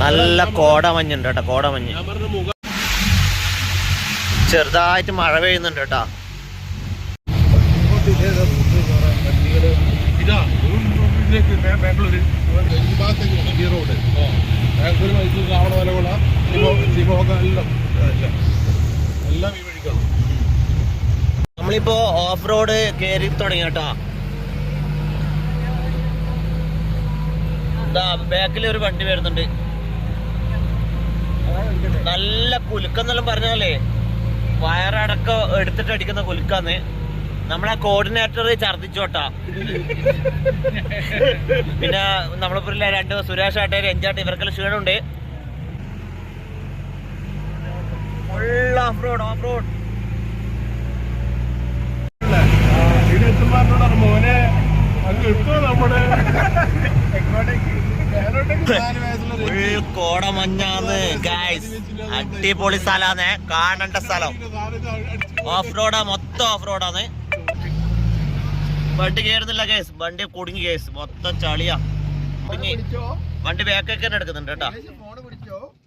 നല്ല കോടമഞ്ഞുണ്ട് കേട്ടോ കോടമഞ്ഞ് ചെറുതായിട്ട് മഴ പെയ്യുന്നുണ്ട് കേട്ടോ. ഇതാ ഇതിലേക്ക് ബേ- ബാംഗ്ലൂര്. ഈ ഭാഗത്തേക്ക് ഈ റോഡ്. ബാംഗ്ലൂർ മൈസൂർ എല്ലാം ഈ വഴിക്കാണ്. നമ്മളിപ്പോ ഓഫ് റോഡ് കേറി തുടങ്ങി കേട്ടോ. ഇതാ ബാക്കിൽ ഒരു വണ്ടി വരുന്നുണ്ട്. നല്ല കുലുക്കെന്നെല്ലാം പറഞ്ഞാലേ വയറടക്കം എടുത്തിട്ട് അടിക്കുന്ന കുലുക്കാന്ന്. നമ്മളെ കോർഡിനേറ്റർ ഛർദിച്ചോട്ടാ പിന്നെ നമ്മളിപ്പോ രണ്ട് സുരേഷ് ആട്ടേര് രഞ്ജാട്ടെ ഇവർക്കെല്ലാം ക്ഷീണമുണ്ട്. Full off road off road മോനെ അങ്ങ് ഇട്ടോ നമ്മുടെ ഫുൾ കോടമഞ്ഞാന്ന്. ഗായ്സ് അടിപൊളി സ്ഥലാന്ന്. കാണണ്ട സ്ഥലം. ഓഫ് റോഡാ മൊത്തം ഓഫ് റോഡാന്ന് വണ്ടി കയറുന്നില്ല കേസ് വണ്ടി കുടുങ്ങി കേസ് മൊത്തം ചളിയാ. കുടുങ്ങി. വണ്ടി ബാക്കൊക്കെ തന്നെ എടുക്കുന്നുണ്ട് കേട്ടാ.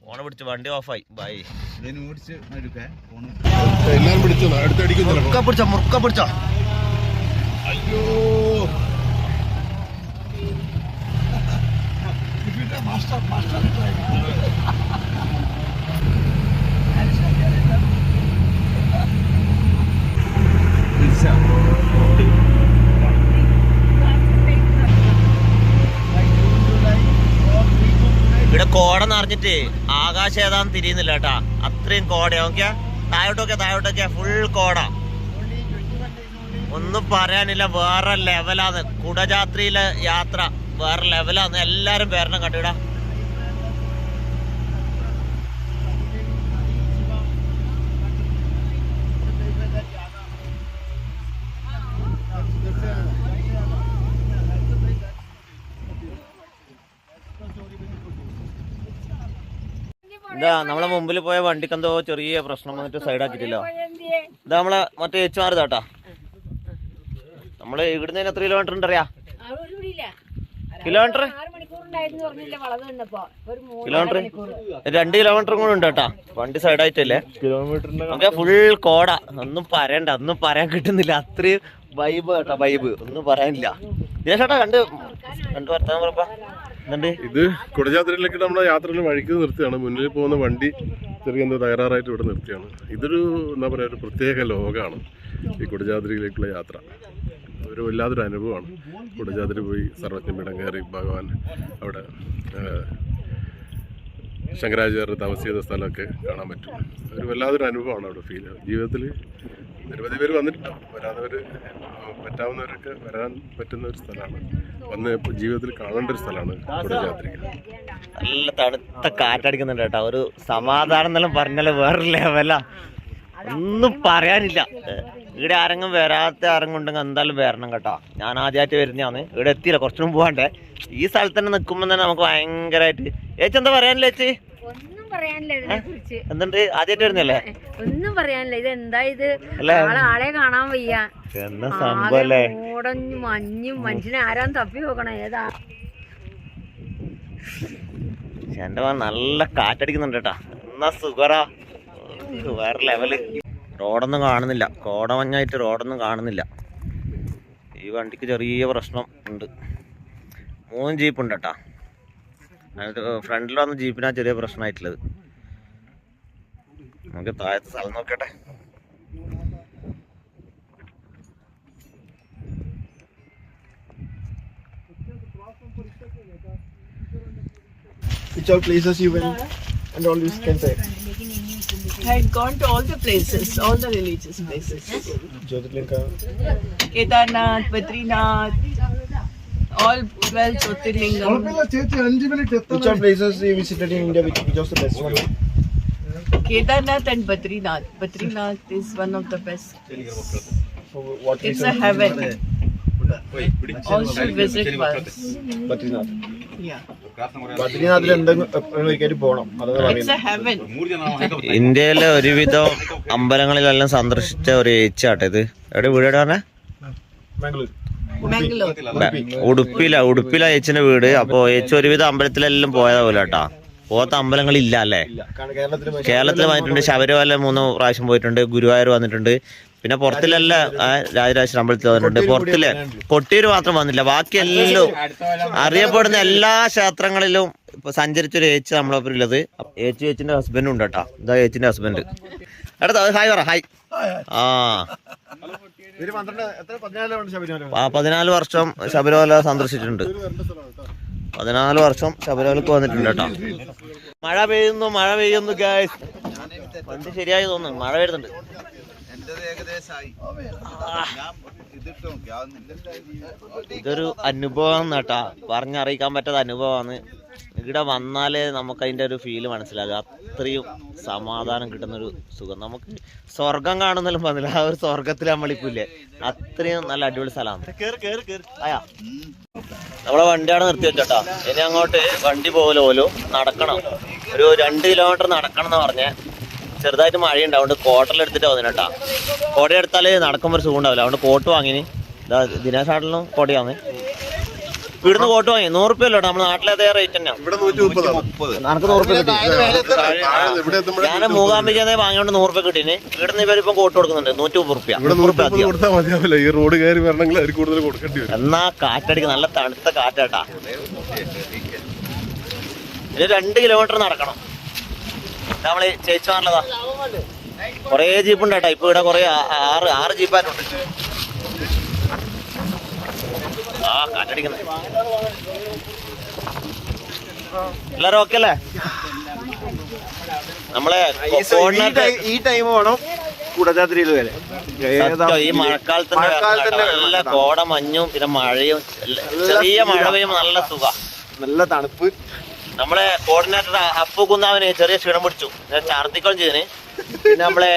ഫോണ് പിടിച്ച് വണ്ടി ഓഫായി ബൈ എല്ലാം പിടിച്ചോ? മുറുക്ക പിടിച്ച ഇവിടെ കോട നിറഞ്ഞിട്ട് ആകാശം ഏതാന്ന് തിരിയുന്നില്ല കേട്ടാ. അത്രയും കോട നോക്കിയാ താഴോട്ടൊക്കെ താഴോട്ടൊക്കെ ഫുൾ കോട. ഒന്നും പറയാനില്ല വേറെ ലെവലാന്ന് കുടജാത്രിയിലെ യാത്ര. വേറെ ലെവലാന്ന് എല്ലാരും പേരണം കണ്ടിടാ ഇതാ നമ്മളെ മുമ്പിൽ പോയ വണ്ടിക്ക് എന്തോ ചെറിയ പ്രശ്നം വന്നിട്ട് സൈഡാക്കിട്ടില്ല ഇതാ നമ്മളെ മറ്റേ എച്ച് ആർ ഇതാട്ടാ നമ്മൾ ഇവിടുന്ന് എത്ര കിലോമീറ്റർ ഉണ്ട് അറിയാ കിലോമീറ്റർ? കിലോമീറ്റർ? രണ്ട് കിലോമീറ്റർ കൂടെ ഉണ്ട് കേട്ടാ. വണ്ടി സൈഡായിട്ടല്ലേ കിലോമീറ്ററിന്റെ നമുക്ക് ഫുൾ കോട. ഒന്നും പറയണ്ട ഒന്നും പറയാൻ കിട്ടുന്നില്ല. അത്രയും വൈബ് കേട്ടാ വൈബ് ഒന്നും പറയാനില്ല. ദിനേശേട്ടാ കണ്ട്. കണ്ടു വർത്താനം പറപ്പാ ഇത് കുടജാത്രയിലേക്ക് നമ്മുടെ യാത്രയിൽ വഴിക്ക് നിർത്തിയാണ്. മുന്നിൽ പോകുന്ന വണ്ടി ചെറിയ എന്തോ തകരാറായിട്ട് ഇവിടെ നിർത്തിയാണ്. ഇതൊരു എന്താ പറയാ ഒരു പ്രത്യേക ലോകമാണ് ഈ കുടജാദ്രിയിലേക്കുള്ള യാത്ര. ഒരു വല്ലാത്തൊരു അനുഭവമാണ്. കുടജാദ്രി പോയി സർവജ്ഞപീഠം കയറി ഭഗവാൻ അവിടെ ശങ്കരാചാര്യ താമസ ചെയ്ത സ്ഥലമൊക്കെ കാണാൻ പറ്റും. ഒരു വല്ലാത്തൊരു അനുഭവമാണ് അവിടെ ഫീൽ ജീവിതത്തിൽ നിരവധി പേര് വന്നിട്ടുണ്ടാവും വരാത്തവർ പറ്റാവുന്നവരൊക്കെ വരാൻ പറ്റുന്ന ഒരു സ്ഥലമാണ്. വന്ന് ജീവിതത്തിൽ കാണേണ്ട ഒരു സ്ഥലമാണ് കുടജാദ്രി നല്ല തണുത്ത കാറ്റടിക്കുന്നുണ്ട് കേട്ടോ. ഒരു സമാധാനം എന്നെല്ലാം പറഞ്ഞാൽ വേറെ ലെവലാ ഒന്നും പറയാനില്ല. ഇവിടെ ആരെങ്കിലും വരാത്ത ആരെങ്കിലും ഉണ്ടെങ്കിൽ എന്തായാലും വരണം കേട്ടോ. ഞാൻ ആദ്യമായിട്ട് വരുന്നതാണ്. ഇവിടെ എത്തിയില്ല. കുറച്ചും പോകാണ്ടേ. ഈ സ്ഥലത്ത് തന്നെ നിൽക്കുമ്പോൾ തന്നെ നമുക്ക് ഭയങ്കരമായിട്ട് ചേച്ചി എന്താ പറയാനില്ല ചേച്ചി ഒന്നും പറയാനില്ല ഇതിനെ കുറിച്ച് എന്തുണ്ട്? ആദ്യമായിട്ട് വരുന്നല്ലേ ഒന്നും പറയാനില്ല. ഇത്? എന്താ ഇത് ആളെ ആളെ കാണാൻ വയ്യ. എന്നാ മൂടഞ്ഞും മഞ്ഞും മനുഷ്യനെ ആരാന്ന് തപ്പി നോക്കണം? ഏതാ? എന്റെ നല്ല കാറ്റടിക്കുന്നുണ്ട് കേട്ടാ. എന്നാ സുഖറാ വേറെ ലെവൽ റോഡൊന്നും കാണുന്നില്ല. കോടമഞ്ഞായിട്ട് റോഡൊന്നും കാണുന്നില്ല. ഈ വണ്ടിക്ക് ചെറിയ പ്രശ്നം ഉണ്ട്. മൂന്ന് ജീപ്പ് ഉണ്ട് കേട്ടാ ഫ്രണ്ടിൽ വന്ന ജീപ്പിനാ ചെറിയ പ്രശ്നമായിട്ടുള്ളത് നമുക്ക് താഴത്തെ സ്ഥലം നോക്കട്ടെ. Which all places you went and all this can say. I had gone to all the places, all the religious places. Jyotirlinga. Kedarnath, Badrinath, all 12 Jyotirlingam. Which all places you visited in India? Which, which was the best one? Kedarnath and Badrinath. Badrinath is one of the best. What It's a heaven. All should visit once. Badrinath. Yeah. ബദ്രീനാഥിൽ എന്തെങ്കിലും പോകണം. ഇന്ത്യയിലെ ഒരുവിധം അമ്പലങ്ങളിലെല്ലാം സന്ദർശിച്ച ഒരു ഏച്ചാട്ടെ ഇത്. എവിടെ വീട് എവിടെ പറഞ്ഞേ. ഉടുപ്പില ഉടുപ്പില ഏച്ചിന്റെ വീട്. അപ്പൊ ഏച്ചി ഒരുവിധം അമ്പലത്തിലെല്ലാം പോയതാ പോലെ കേട്ടാ. പോത്ത അമ്പലങ്ങളില്ല അല്ലേ? കേരളത്തിൽ കേരളത്തിൽ വന്നിട്ടുണ്ട്. ശബരിമല മൂന്ന് പ്രാവശ്യം പോയിട്ടുണ്ട്. ഗുരുവായൂർ വന്നിട്ടുണ്ട്. പിന്നെ പുറത്തിലല്ല ആ, രാജരാജേശ്വരം അമ്പലത്തിൽ വന്നിട്ടുണ്ട്. പുറത്തിൽ കൊട്ടിയൂർ മാത്രം വന്നില്ല. ബാക്കി എല്ലാം അറിയപ്പെടുന്ന എല്ലാ ക്ഷേത്രങ്ങളിലും ഇപ്പൊ സഞ്ചരിച്ചൊരു ഏച്ചി നമ്മളൊപ്പം ഉള്ളത് ഏച്ചി ഏച്ചിന്റെ ഹസ്ബൻഡും ഉണ്ട് കേട്ടോ. ഇതാ ഏച്ചിന്റെ ഹസ്ബൻഡ് എടുത്തോ ഹായ് പറ ഹായ്. ആ. ആ, പതിനാല് വർഷം ശബരിമല സന്ദർശിച്ചിട്ടുണ്ട്. പതിനാല് വർഷം ശബരിമലക്ക് വന്നിട്ടുണ്ട് കേട്ടോ. മഴ പെയ്യുന്നു മഴ പെയ്യുന്നു ഗായ്സ് വണ്ടി ശരിയായി തോന്നുന്നു. മഴ വരുന്നുണ്ട്. ഇതൊരു അനുഭവം കേട്ടാ പറഞ്ഞറിയിക്കാൻ പറ്റാത്ത അനുഭവമാണ്. ഇവിടെ വന്നാലേ നമുക്ക് അതിന്റെ ഒരു ഫീൽ മനസ്സിലാകുക അത്രയും സമാധാനം കിട്ടുന്നൊരു സുഖം. നമുക്ക് സ്വർഗം കാണുന്നതിലും പറഞ്ഞില്ല ആ ഒരു സ്വർഗത്തിൽ നമ്മളിപ്പില്ലേ അത്രയും നല്ല അടിപൊളി സ്ഥലമാണ്. ആയാ. നമ്മളെ വണ്ടിയാണ് നിർത്തി വെച്ചോട്ടാ. ഇനി അങ്ങോട്ട് വണ്ടി പോലും നടക്കണം. ഒരു രണ്ട് കിലോമീറ്റർ നടക്കണം എന്ന് പറഞ്ഞേ. ചെറുതായിട്ട് മഴയുണ്ട്. അതുകൊണ്ട് കോട്ടെല്ലാം എടുത്തിട്ട് വന്നിട്ടാ കോട എടുത്താൽ നടക്കുമ്പോൾ ഒരു സുഖം ഉണ്ടാവില്ല. അതുകൊണ്ട് കോട്ട് വാങ്ങിന്. ഇതാ ദിനേശാട്ടിലും കോട്ടയാണ് ഇവിടുന്ന് കോട്ട് വാങ്ങി. നൂറ് റുപ്യ അല്ലോ നമ്മുടെ നാട്ടിലെ അതേ റേറ്റ് തന്നെയാണ് നടക്ക് നൂറ് റുപ്യ കിട്ടി ഞാൻ മൂകാംബിക വാങ്ങിയോണ്ട് നൂറ് റുപ്യ കിട്ടീന്. ഇവിടുന്ന് ഇവരിപ്പം കോട്ട് കൊടുക്കുന്നുണ്ട്. നൂറ്റി മുപ്പത് റുപ്യ. ഈ റോഡ് കയറി വരണമെങ്കിൽ കൂടുതൽ കൊടുക്കേണ്ടി വരും. എന്നാ കാറ്റടിക്ക്. നല്ല തണുത്ത കാറ്റാട്ടാ. ഇത് രണ്ട് കിലോമീറ്റർ നടക്കണം. ഇതാ നമ്മൾ ചേച്ചി പറഞ്ഞതാ കൊറേ ജീപ്പ് ഉണ്ട് കേട്ടോ. ഇപ്പൊ ഇവിടെ കൊറേ ആറ് ആറ് ജീപ്പായിട്ടുണ്ട്. ആ കാറ്റടിക്കുന്നത് എല്ലാരും ഓക്കെ അല്ലേ? നമ്മളെ ഈ ടൈം വേണം കുടജാത്രിയിൽ വരെ. ഈ മഴക്കാലത്ത് നല്ല കോട മഞ്ഞും പിന്നെ മഴയും ചെറിയ മഴ പെയ്യുമ്പോ നല്ല സുഖ. നല്ല തണുപ്പ്. നമ്മളെ കോർഡിനേറ്റർ അപ്പു കുന്നാവിന് ചെറിയ ക്ഷീണം പിടിച്ചു. ഞാൻ ഛർദിക്കുകയും ചെയ്തിന്. പിന്നെ നമ്മളെ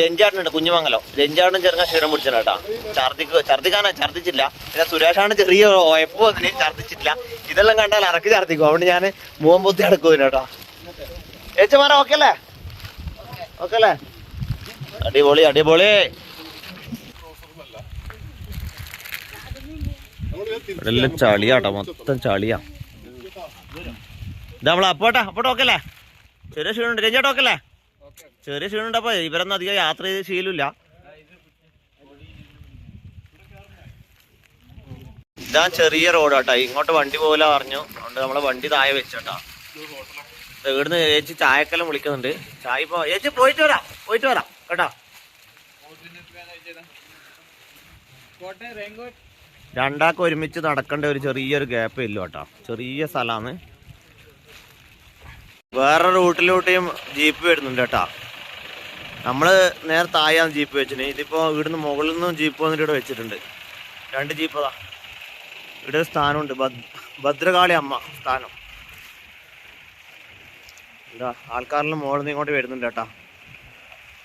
രഞ്ജാട്ടനുണ്ട് കുഞ്ഞുമംഗലം. രഞ്ജാട്ടനും ചെറുങ്ങ ക്ഷീണം പിടിച്ചു കേട്ടാ. ഛർദിക്ക് ഛർദിക്കാനാ ഛർദിച്ചില്ല പിന്നെ സുരേഷാണ് ചെറിയ ഉയപ്പ് വന്നിന് ഛർദിച്ചിട്ടില്ല ഇതെല്ലാം കണ്ടാൽ ഇറക്കി ഛർദിക്കും അതുകൊണ്ട് ഞാൻ മൂവം പൊത്തി അടക്കുവിന് കേട്ടോ. ഏച്ചമാര ഓക്കെ അല്ലേ? ഓക്കെ അല്ലേ? അടിപൊളി അടിപൊളി. ചളിയാട്ടോ മൊത്തം ചളിയാ. ഇത് നമ്മളെ അപ്പോട്ടാ അപ്പോട്ട് ഓക്കെ അല്ലേ ചെറിയ ക്ഷീണുണ്ട് രഞ്ജേട്ടാ ടോക്കല്ലേ? അല്ലേ ചെറിയ ക്ഷീണുണ്ട് അപ്പൊ ഇവരൊന്നും അധികം യാത്ര ചെയ്ത് ശീലമില്ല. ഇതാ ചെറിയ റോഡ് കേട്ടോ ഇങ്ങോട്ട് വണ്ടി പോകില്ല പറഞ്ഞു. അതുകൊണ്ട് നമ്മളെ വണ്ടി താഴെ വെച്ചോട്ടാ. ഇവിടുന്ന് ചേച്ചി ചായക്കെല്ലാം വിളിക്കുന്നുണ്ട്. ചായ ഇപ്പൊ ചേച്ചി പോയിട്ട് വരാം. പോയിട്ട് വരാം. കേട്ടോ? രണ്ടാൾക്ക് ഒരുമിച്ച് നടക്കേണ്ട ഒരു ചെറിയൊരു ഗ്യാപ്പ് ഇല്ല കേട്ടോ. ചെറിയ സ്ഥലമാണ്. വേറെ റൂട്ടിലോട്ടെയും ജീപ്പ് വരുന്നുണ്ട് കേട്ടാ. നമ്മൾ നേരെ തായാണ് ജീപ്പ് വെച്ചിന്. ഇതിപ്പോ ഇവിടുന്ന് മുകളിൽ നിന്നും ജീപ്പ് വന്നിട്ട് ഇവിടെ വെച്ചിട്ടുണ്ട്. രണ്ട് ജീപ്പ് അതാ. ഇവിടെ ഒരു സ്ഥാനമുണ്ട്. ഭദ്രകാളി അമ്മ സ്ഥാനം. എന്താ ആൾക്കാരെല്ലാം മുകളിൽ നിന്ന് ഇങ്ങോട്ട് വരുന്നുണ്ട് കേട്ടാ.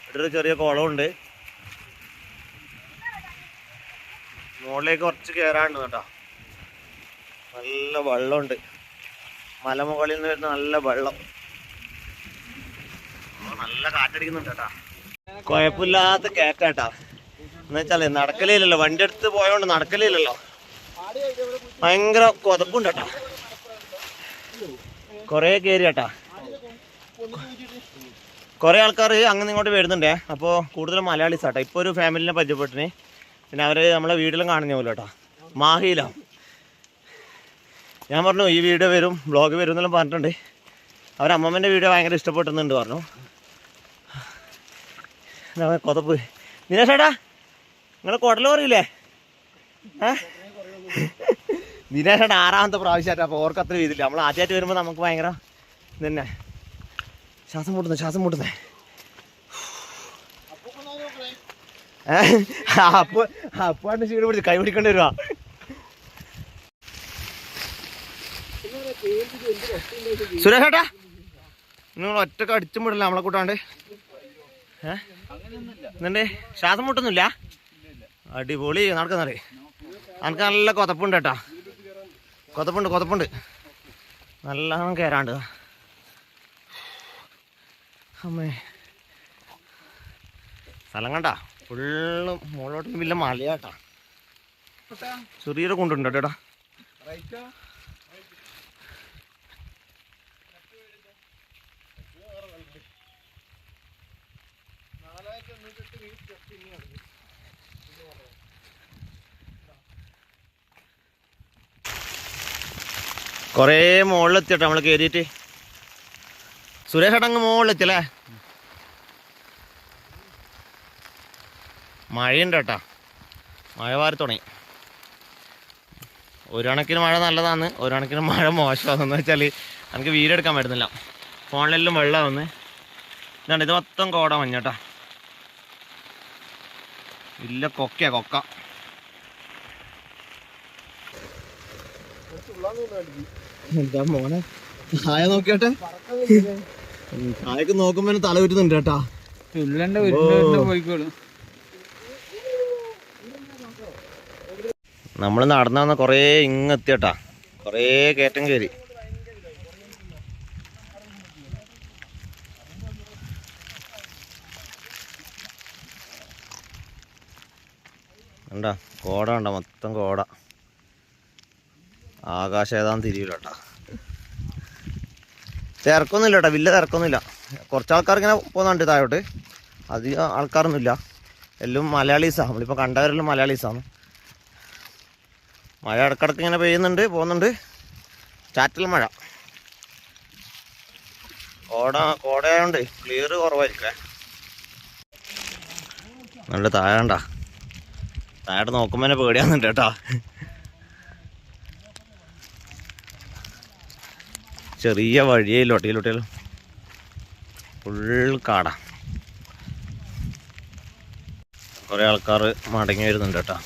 ഇവിടെ ഒരു ചെറിയ കുളമുണ്ട്. മുകളിലേക്ക് കുറച്ച് കയറാണ്ട് കേട്ടോ. നല്ല വെള്ളമുണ്ട്. മലമുകളിൽ നിന്ന് വരുന്ന നല്ല വെള്ളം. നല്ല കാറ്റടിക്കുന്നുണ്ട് കേട്ടാ. കുഴപ്പമില്ലാത്ത കയറ്റാട്ടാ എന്ന് വെച്ചാൽ നടക്കലില്ലല്ലോ. വണ്ടി എടുത്ത് പോയോണ്ട് നടക്കലില്ലല്ലോ. ഭയങ്കര കൊതപ്പുണ്ട് കേട്ടാ. കൊറേ കയറി കേട്ടാ. കുറെ ആൾക്കാർ അങ്ങനെ ഇങ്ങോട്ട് വരുന്നുണ്ടേ. അപ്പോൾ കൂടുതൽ മലയാളീസ് ആട്ടോ ഇപ്പോൾ ഒരു ഫാമിലിനെ പരിചയപ്പെട്ടിന്. പിന്നെ അവർ നമ്മളെ വീട്ടിലും കാണുന്ന പോലെ കേട്ടോ. മാഹിയിലാണ് ഞാൻ പറഞ്ഞു ഈ വീഡിയോ വരും ബ്ലോഗ് വരും എന്നെല്ലാം പറഞ്ഞിട്ടുണ്ട്. അവരമ്മമ്മന്റെ വീഡിയോ ഭയങ്കര ഇഷ്ടപ്പെട്ടുന്നുണ്ട് പറഞ്ഞു. കൊതപ്പ്. ദിനേശേട്ടാ നിങ്ങൾ കുടൽ അറിയില്ലേ ഏ? ആറാമത്തെ പ്രാവശ്യമായിട്ട് അപ്പോൾ ഓർക്കത്ര ചെയ്തില്ല നമ്മൾ ആദ്യമായിട്ട് വരുമ്പോൾ നമുക്ക് ഭയങ്കര ഇതന്നെ. തന്നെ ശ്വാസം മുട്ടുന്നേ ശ്വാസം മുട്ടുന്നേ. അപ്പൊ അപ്പാണ്ട് സീഡ് പിടിച്ച് കൈ പിടിക്കേണ്ടി വരുവാ. സുരേഷേട്ടാ നിങ്ങൾ ഒറ്റയ്ക്ക് അടിച്ചും വിടില്ല നമ്മളെ കൂട്ടാണ്ട്. ഏണ്ടേ എന്നിട്ട് ശ്വാസം മുട്ടൊന്നുമില്ല? അടിപൊളി നടക്കുന്നറേ അനക്ക് നല്ല കൊതപ്പുണ്ട് കേട്ടാ. കൊതപ്പുണ്ട് കൊതപ്പുണ്ട്. നല്ലോണം കയറാണ്ട് അമ്മേ. സ്ഥലം കണ്ട? ഫുള്ള് മുകളിലോട്ട് വലിയ മലയാട്ടാ. ചെറിയൊരു കൊണ്ടുണ്ട് കേട്ടോ. കൊറേ മുകളിലെത്തിട്ടോ നമ്മൾ കയറിയിട്ട് സുരേഷ് ഏട്ടാ അങ്ങ് മുകളിലെത്തിയല്ലേ മഴയുണ്ട് കേട്ടാ മഴ വാരി തുടങ്ങി. ഒരു കണക്കിന് മഴ നല്ലതാണ് ഒരു കണക്കിന് മഴ മോശമാണെന്ന് വെച്ചാൽ എനിക്ക് വീഡിയോ എടുക്കാൻ പറ്റുന്നില്ല. ഫോണിലെല്ലാം വെള്ളമാവുന്നു ഇതാണ് ഇത് മൊത്തം കോട മഞ്ഞട്ടാ. ഇല്ല കൊക്കയാ കൊക്ക. എന്താ മോനെ? ചായ നോക്കിയാട്ടെ? ചായക്ക് നോക്കുമ്പോ തല വരുന്നുണ്ട് കേട്ടാ. നമ്മൾ നടന്നു കുറേ ഇങ്ങെത്തിയട്ടാ. കുറേ കയറ്റം കയറി. കണ്ടാ? കോട കണ്ട? മൊത്തം കോട. ആകാശം ഏതാന്ന് തിരിയില്ല കേട്ടാ തിരക്കൊന്നുമില്ല കേട്ടോ വലിയ തിരക്കൊന്നുമില്ല. കുറച്ച് ആൾക്കാർ ഇങ്ങനെ പോകുന്നുണ്ട് താഴോട്ട്. അധികം ആൾക്കാരൊന്നുമില്ല. എല്ലാം മലയാളീസാണ് നമ്മളിപ്പോൾ കണ്ടവരെല്ലാം മലയാളീസാണ് മഴ ഇടക്കിടക്ക് ഇങ്ങനെ പെയ്യുന്നുണ്ട് പോകുന്നുണ്ട്. ചാറ്റൽ മഴ. കോട കോടയായോണ്ട് ക്ലിയർ കുറവായിരിക്കേ നല്ല താഴണ്ട താഴോട്ട് നോക്കുമ്പോൾ തന്നെ പേടിയാന്നുണ്ട് കേട്ടോ. ചെറിയ വഴിയേ ലൊട്ടിയിലൊട്ടിയിലും ഫുൾ കാട. കുറേ ആൾക്കാർ മടങ്ങി വരുന്നുണ്ട് കേട്ടോ.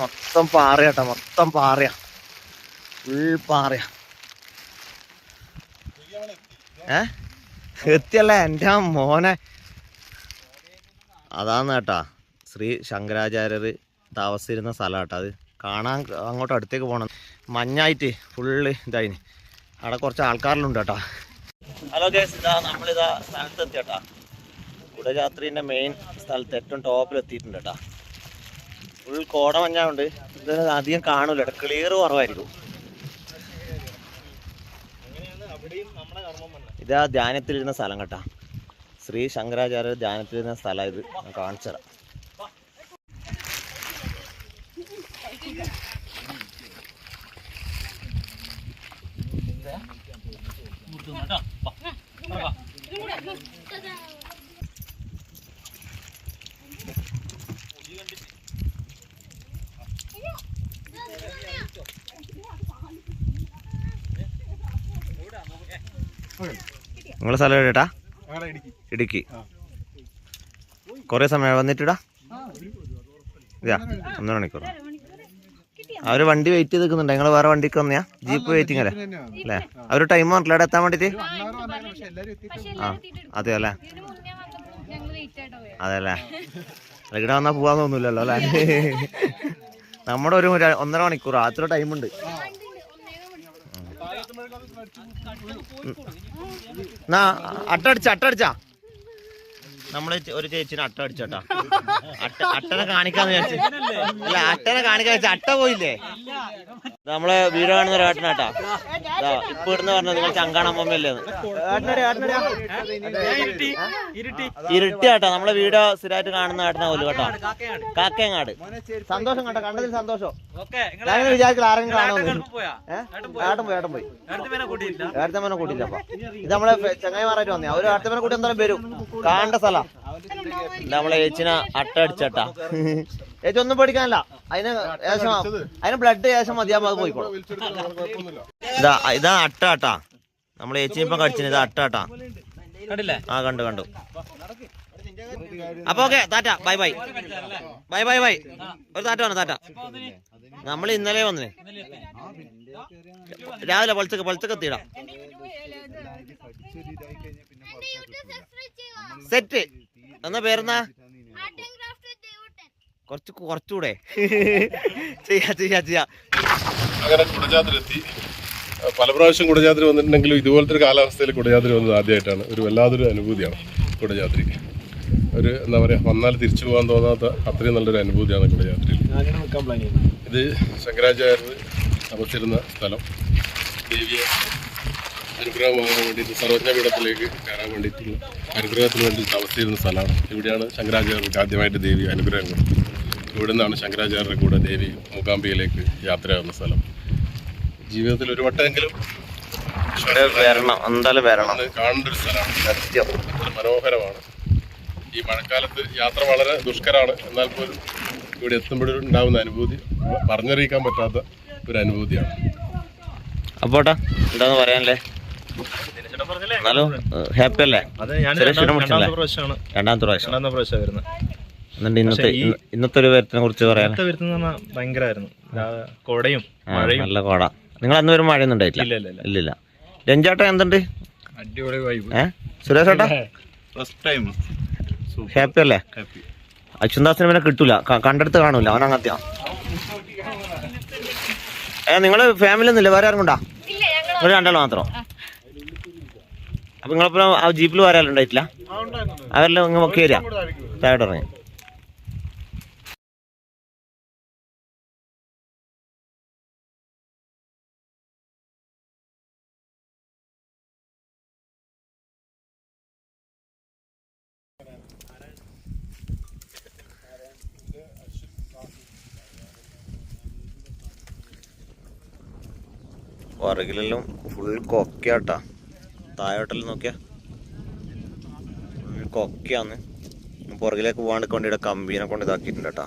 മൊത്തം പാറയാട്ടോ മൊത്തം പാറയാ. ഫുൾ പാറയാ. ഏ? എന്റെ മോനെ. അതാന്ന് കേട്ടാ ശ്രീ ശങ്കരാചാര്യർ താമസിച്ചിരുന്ന സ്ഥലം കേട്ടോ അത്. കാണാൻ അങ്ങോട്ട് അടുത്തേക്ക് പോകണം മഞ്ഞായിട്ട് ഫുള്ള് ഇതായിന്. അവിടെ കുറച്ച് ആൾക്കാരിലുണ്ട് കേട്ടോ. ഹലോ ഗേസ് ഇതാ നമ്മളിതാ സ്ഥലത്ത് എത്തി കേട്ടാ കുടജാത്രീന്റെ മെയിൻ സ്ഥലത്ത് ഏറ്റവും ടോപ്പിൽ എത്തിയിട്ടുണ്ട് കേട്ടാ. ഫുൾ കോട മഞ്ഞാണ്ട് ഇത് അധികം കാണൂല ക്ലിയർ കുറവായിരിക്കും. ഇതാ ധ്യാനത്തിലിരുന്ന സ്ഥലം കേട്ടാ. ശ്രീ ശങ്കരാചാര്യ ധ്യാനത്തിലിരുന്ന സ്ഥലം ഇത്. ഞാൻ കാണിച്ചുതരാം നിങ്ങളെ സ്ഥലം എവിടെയാ ഇടുക്കി. കുറേ സമയം വന്നിട്ടിടാ? ഇതാ ഒന്നര മണിക്കൂർ അവർ വണ്ടി വെയിറ്റ് ചെയ്ത് നിൽക്കുന്നുണ്ട് നിങ്ങൾ വേറെ വണ്ടിക്ക് വന്നെയാ. ജീപ്പ് വെയിറ്റിംഗ് അല്ലേ? അല്ലേ? അവർ ടൈം പറഞ്ഞില്ല അവിടെ എത്താൻ വേണ്ടിട്ട്? ആ അതെ അല്ലേ? അതെ അല്ലേ? ഇവിടെ വന്നാൽ പോവാൻ തോന്നില്ലല്ലോ അല്ലേ? നമ്മുടെ ഒരു ഒന്നര മണിക്കൂർ അത്ര ടൈമുണ്ട് എന്നാ അട്ടടിച്ച അട്ടടിച്ച നമ്മൾ ഒരു ചേച്ചിന് അട്ട അടിച്ചോട്ടാ. അട്ട അട്ടനെ കാണിക്കാന്ന് വിചാരിച്ചു. അല്ല അട്ടനെ കാണിക്കാന്ന് വെച്ചാൽ അട്ട പോയില്ലേ? നമ്മളെ വീട് കാണുന്ന ഒരു ഏട്ടനാട്ടാ. ഇപ്പൊ ഇടുന്ന പറഞ്ഞത് നിങ്ങൾ ചങ്കാണമ്മല്ലേ ഇരുട്ടി ആട്ടാ. നമ്മളെ വീട് സ്ഥിരമായിട്ട് കാണുന്ന ഏട്ടനാ പോലും കേട്ടോ. കാക്കയങ്ങാട്. സന്തോഷം കേട്ടോ. കണ്ടതിൽ സന്തോഷം. ഞാൻ വിചാരിച്ചില്ല ആരെങ്കിലും കാണുമെന്ന്. ഏട്ടൻ പോയി? ഏട്ടൻ പോയി? ഏട്ടത്തമ്മനെ കൂട്ടിയില്ല അപ്പൊ. ഇത് നമ്മളെ ചങ്ങായിമാരായിട്ട് വന്നേ അവർ ഏട്ടത്തമ്മനെ കൂട്ടി എന്തായാലും വരും. കാണേണ്ട സ്ഥലം. നമ്മളെ ചേച്ചിനെ അട്ട അടിച്ചട്ടാ. ചേച്ചി ഒന്നും പേടിക്കാനല്ല. അതിന് ഏകദേശം അതിന് ബ്ലഡ് ഏകദേശം മതിയാകുമ്പോ അത് പോയിക്കോളും. ഇതാ ഇതാ അട്ട ആട്ടാ നമ്മളെ ചേച്ചി ഇപ്പൊ കടിച്ചിന് ഇതാ അട്ട ആട്ടാ ആ കണ്ടു കണ്ടു. അപ്പൊ okay tata bye bye. Bye bye bye. ഒരു താറ്റ വന്നു താറ്റ നമ്മൾ ഇന്നലെ വന്നേ രാവിലെ പൊളിച്ചൊക്കെ പൊളിച്ചൊക്കെ എത്തിയിടാം. സെറ്റ് എന്നാ പേരെന്നാ? കുറച്ച് കുറച്ചുകൂടെ. ചെയ്യാ ചെയ്യാ ചെയ്യാ. അങ്ങനെ കുടജാദ്രി എത്തി പല പ്രാവശ്യം കുടജാതിരി വന്നിട്ടുണ്ടെങ്കിലും ഇതുപോലത്തെ ഒരു കാലാവസ്ഥയിൽ കുടജാതിരി വന്നത് ആദ്യമായിട്ടാണ്. ഒരു വല്ലാതൊരു അനുഭൂതിയാണ് കുടജാതിരി ഒരു എന്താ പറയുക വന്നാൽ തിരിച്ചു പോകാൻ തോന്നാത്ത അത്രയും നല്ലൊരു അനുഭൂതിയാണ് കുടജാത്രയിൽ ഇത് ശങ്കരാചാര്യർ തപസ്സിരുന്ന സ്ഥലം. ദേവിയെ അനുഗ്രഹം വാങ്ങാൻ വേണ്ടിയിട്ട് സർവജ്ഞപീഠത്തിലേക്ക് കയറാൻ വേണ്ടിയിട്ടുള്ള അനുഗ്രഹത്തിന് വേണ്ടി തപസ്സിരുന്ന സ്ഥലമാണ്. ഇവിടെയാണ് ശങ്കരാചാര്യർക്ക് ആദ്യമായിട്ട് ദേവി അനുഗ്രഹം കൊടുത്തത് ഇവിടെ നിന്നാണ് ശങ്കരാചാര്യരുടെ കൂടെ ദേവി മൂകാംബികയിലേക്ക് യാത്രയാകുന്ന സ്ഥലം. ജീവിതത്തിൽ ഒരു വട്ടമെങ്കിലും എന്തായാലും വരണം. കാണേണ്ട ഒരു സ്ഥലമാണ്. മനോഹരമാണ്. ഈ മഴക്കാലത്ത് യാത്ര വളരെ ദുഷ്കരമാണ്. എന്നാൽ പോലും ഇവിടെ എത്തുമ്പോഴും ഉണ്ടാകുന്ന അനുഭൂതി പറഞ്ഞറിയിക്കാൻ പറ്റാത്ത ഒരു അനുഭൂതിയാണ്. അപ്പോട്ടാ എന്താന്ന് പറയാനല്ലേ? എന്നാലും ഹാപ്പി അല്ലേ? അത് ഞാൻ രണ്ടാമത്തെ പ്രാവശ്യം. രണ്ടാമത്തെ പ്രാവശ്യം വരുന്നത്. എന്നിട്ട് ഇന്നത്തെ ഇന്നത്തെ ഒരു പേരത്തിനെ കുറിച്ച് പറയാൻ? ഭയങ്കരമായിരുന്നു കൊടയും മഴയും. നല്ല കോട. നിങ്ങൾ അന്ന് വരും മഴയൊന്നും ഉണ്ടായിട്ടില്ല? ഇല്ല ഇല്ല രഞ്ജാട്ട എന്തുണ്ട്? അടിപൊളി വൈബ് സുരേഷ് ഏട്ടാ ഫസ്റ്റ് ടൈം ഹാപ്പി അല്ലേ? ഹാപ്പി അച്യുന്ദാസിന് പിന്നെ കിട്ടൂല. കണ്ടെടുത്ത് കാണൂല. അവൻ അങ്ങനത്തെയാ ഏ നിങ്ങൾ ഫാമിലി ഒന്നുമില്ല? വേറെ ആരും കൊണ്ടാ? നിങ്ങൾ രണ്ടാളും മാത്രം. അപ്പൊ നിങ്ങളപ്പം ആ ജീപ്പിൽ വരാലുണ്ടായിട്ടില്ല അവരെല്ലാം ഇങ്ങനെ ഒക്കെ വരിക. താഴോട്ട് ഇറങ്ങി. പുറകിലെല്ലാം ഫുൾ കൊക്കയാട്ടാ. താഴോട്ടെല്ലാം നോക്കിയാ? ഫുൾ കൊക്കയാന്ന് പുറകിലേക്ക് പോകാണ്ട് കൊണ്ടിട കമ്പീനെ കൊണ്ട് ഇതാക്കിയിട്ടുണ്ട് കേട്ടാ.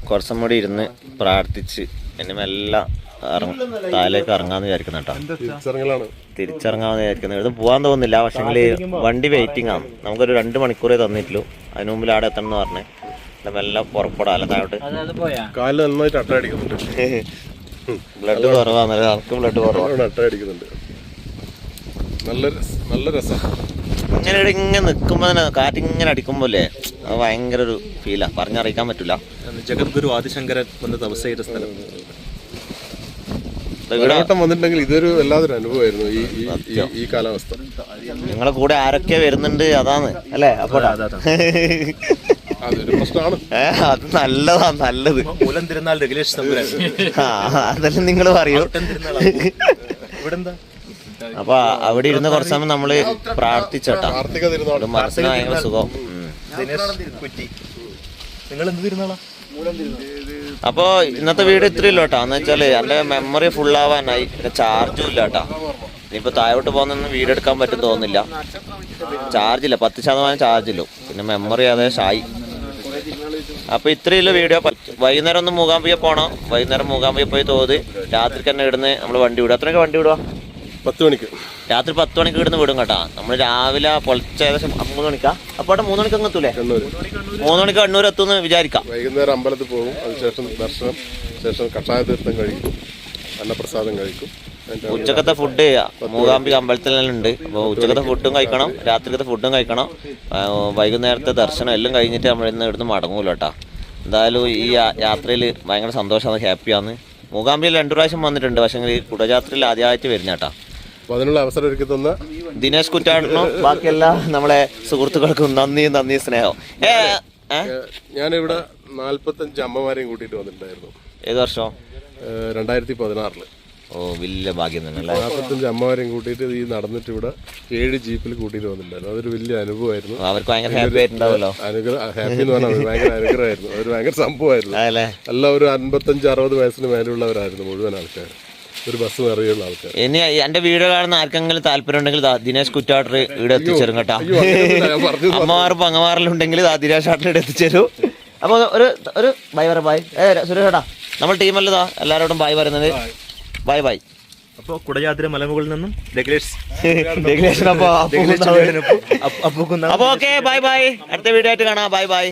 കുറച്ചും കൂടി ഇരുന്ന് പ്രാർത്ഥിച്ച് എന്നെ മെല്ലെ താലേക്ക് താഴേക്ക് ഇറങ്ങാന്ന് വിചാരിക്കുന്ന കേട്ടോ. തിരിച്ചിറങ്ങാന്ന് വിചാരിക്കുന്നത് ഇത് പോകാൻ തോന്നുന്നില്ല. പക്ഷെങ്കിൽ വണ്ടി വെയിറ്റിംഗ് ആണ്. നമുക്കൊരു രണ്ട് മണിക്കൂറേ തന്നിട്ടുള്ളൂ. അതിന് മുമ്പിൽ അവിടെ എത്തണം എന്ന് പറഞ്ഞേ. മെല്ലെ താഴോട്ട്. കാലിൽ നന്നായിട്ട് ബ്ലഡ് കുറവാണ് ബ്ലഡ് കുറവാണ് നല്ല നല്ല രസം. ഇങ്ങനെ ഇവിടെ ഇങ്ങനെ നിൽക്കുമ്പോൾ തന്നെ കാറ്റ് ഇങ്ങനെ അടിക്കുമ്പോൾ അല്ലേ അത് ഭയങ്കര ഒരു ഫീലാണ് പറഞ്ഞറിയിക്കാൻ പറ്റില്ല ജഗദ്ഗുരു ആദിശങ്കരൻ വന്ന് തപസ് ചെയ്ത സ്ഥലം. ഇവിടെ ഒരവട്ടം വന്നിട്ടുണ്ടെങ്കിൽ ഇതൊരു വല്ലാതൊരു അനുഭവമായിരുന്നു ഈ ഈ- കാലാവസ്ഥ. നിങ്ങളെ കൂടെ ആരൊക്കെ വരുന്നുണ്ട് അതാണ് അല്ലേ? അപ്പൊ അതൊരു പ്രശ്നമാണ്. അത് നല്ലതാ നല്ലത്. മൂലം തിരുനാൾ രഘുലേഷ് തമ്പുരാൻ. ആ അതെല്ലാം നിങ്ങൾ പറയൂ. ഇവിടെ എന്താ അപ്പൊ അവിടെ ഇരുന്ന് കുറച്ച് സമയം നമ്മൾ പ്രാർത്ഥിച്ചോട്ടാ. സുഖം. അപ്പോ ഇന്നത്തെ വീട് ഇത്രയല്ലോ കേട്ടോ എന്ന് വെച്ചാൽ എന്റെ മെമ്മറി ഫുൾ ആവാനായി. ചാർജും ഇല്ല കേട്ടാ ഇനിയിപ്പോ താഴോട്ട് പോകുന്നൊന്നും വീഡിയോ എടുക്കാൻ പറ്റും തോന്നില്ല ചാർജ് ഇല്ല. പത്ത് ശതമാനം ചാർജ് ഇല്ലു. പിന്നെ മെമ്മറി ഏകദേശം ആയി. അപ്പൊ ഇത്രയുള്ള വീഡിയോ വൈകുന്നേരം ഒന്ന് മൂകാംബിയെ പോണം. വൈകുന്നേരം മൂകാംബിയെ പോയി തോത് രാത്രിക്ക് തന്നെ ഇടുന്ന് നമ്മൾ വണ്ടി വിടുക അത്രയൊക്കെ വണ്ടി വിടുക പത്ത് മണിക്ക്. രാത്രി പത്ത് മണിക്ക് ഇവിടുന്ന് വിടും കേട്ടാ. നമ്മൾ രാവിലെ പൊളിച്ച ഏകദേശം മൂന്ന് മണിക്കാ. അപ്പൊ അവിടെ മൂന്ന് മണിക്ക് അങ്ങ് എത്തൂലേ? മൂന്ന് മണിക്ക് കണ്ണൂർ എത്തുമെന്ന് വിചാരിക്കാം. വൈകുന്നേരം അമ്പലത്തിൽ പോകും. അതിനുശേഷം ദർശനം. ശേഷം കഷായ തീർത്ഥം കഴിക്കും. അന്നപ്രസാദം കഴിക്കും. ഉച്ചക്കത്തെ ഫുഡ് മൂകാംബിക അമ്പലത്തിലുണ്ട് അപ്പോൾ ഉച്ചക്കത്തെ ഫുഡും കഴിക്കണം. രാത്രിക്കത്തെ ഫുഡും കഴിക്കണം. വൈകുന്നേരത്തെ ദർശനം എല്ലാം കഴിഞ്ഞിട്ട് നമ്മൾ ഇന്ന് ഇവിടുന്ന് മടങ്ങൂല കേട്ടാ. എന്തായാലും ഈ യാത്രയിൽ ഭയങ്കര സന്തോഷമാണ്. ഹാപ്പിയാണ്. മൂകാംബിയിൽ രണ്ടു പ്രാവശ്യം വന്നിട്ടുണ്ട്. പക്ഷേ ഈ കുടജാത്രയിൽ ആദ്യമായിട്ട് വരുന്ന കേട്ടോ. അപ്പോൾ അതിനുള്ള അവസരം ഒരുക്കി തന്ന ദിനേശ് കുറ്റാടനും ബാക്കിയെല്ലാ നമ്മളെ സുഹൃത്തുക്കൾക്കും നന്ദി നന്ദി സ്നേഹം. ഞാനിവിടെ നാല്പത്തഞ്ച് അമ്മമാരെയും കൂട്ടിയിട്ട് വന്നിട്ടുണ്ടായിരുന്നു. ഏത് വർഷം? രണ്ടായിരത്തി പതിനാറിൽ. ഓ വലിയ ഭാഗ്യം തന്നെ നാൽപ്പത്തഞ്ച് അമ്മമാരെയും കൂട്ടിയിട്ട് ഈ നടന്നിട്ട് ഇവിടെ ഏഴ് ജീപ്പിൽ കൂട്ടിയിട്ട് വന്നിട്ടുണ്ടായിരുന്നു. അതൊരു വലിയ അനുഭവമായിരുന്നു. അവർക്ക് ഭയങ്കര ഹാപ്പി ആയിട്ടുണ്ടാവല്ലോ അനുഗ്രഹം ഹാപ്പി എന്ന് പറഞ്ഞാൽ ഭയങ്കര അനുഗ്രഹമായിരുന്നു. അവർ ഭയങ്കര സംഭവമായിരുന്നു. എല്ലാവരും ഒരു അൻപത്തഞ്ച് അറുപത് വയസ്സിന് മേലുള്ളവരായിരുന്നു മുഴുവൻ ആൾക്കാർ ഒരു ബസ് നിറയുള്ള ആൾക്കാർ ഇനി എന്റെ വീഡിയോ കാണുന്ന ആർക്കെങ്കിലും താല്പര്യം ഉണ്ടെങ്കിൽ ദാ ദിനേശ് കുറ്റാട്ടർ ഇവിടെ എത്തിച്ചേരും കേട്ടോ. അമ്മമാർ പങ്ങമാറിലുണ്ടെങ്കിൽ ദാ ദിനേശ് ചേട്ടൻ ഇവിടെ എത്തിച്ചേരും. അപ്പൊ ഒരു ഒരു ബൈ പറ ബൈ ഏ സുരേഷ് ഏട്ടാ നമ്മൾ ടീമല്ലതാ എല്ലാവരോടും ബൈ പറയുന്നത്. ബൈ ബൈ അപ്പോൾ കുടയാത്ര മലമുകളിൽ നിന്നും രഗലേഷ് രഘുലേഷിനൊപ്പം അപ്പു കുന്നാവ്. അപ്പൂക്കുന്ന അപ്പൊ ഓക്കെ ബൈ ബൈ അടുത്ത വീഡിയോ ആയിട്ട് കാണാം. Bye bye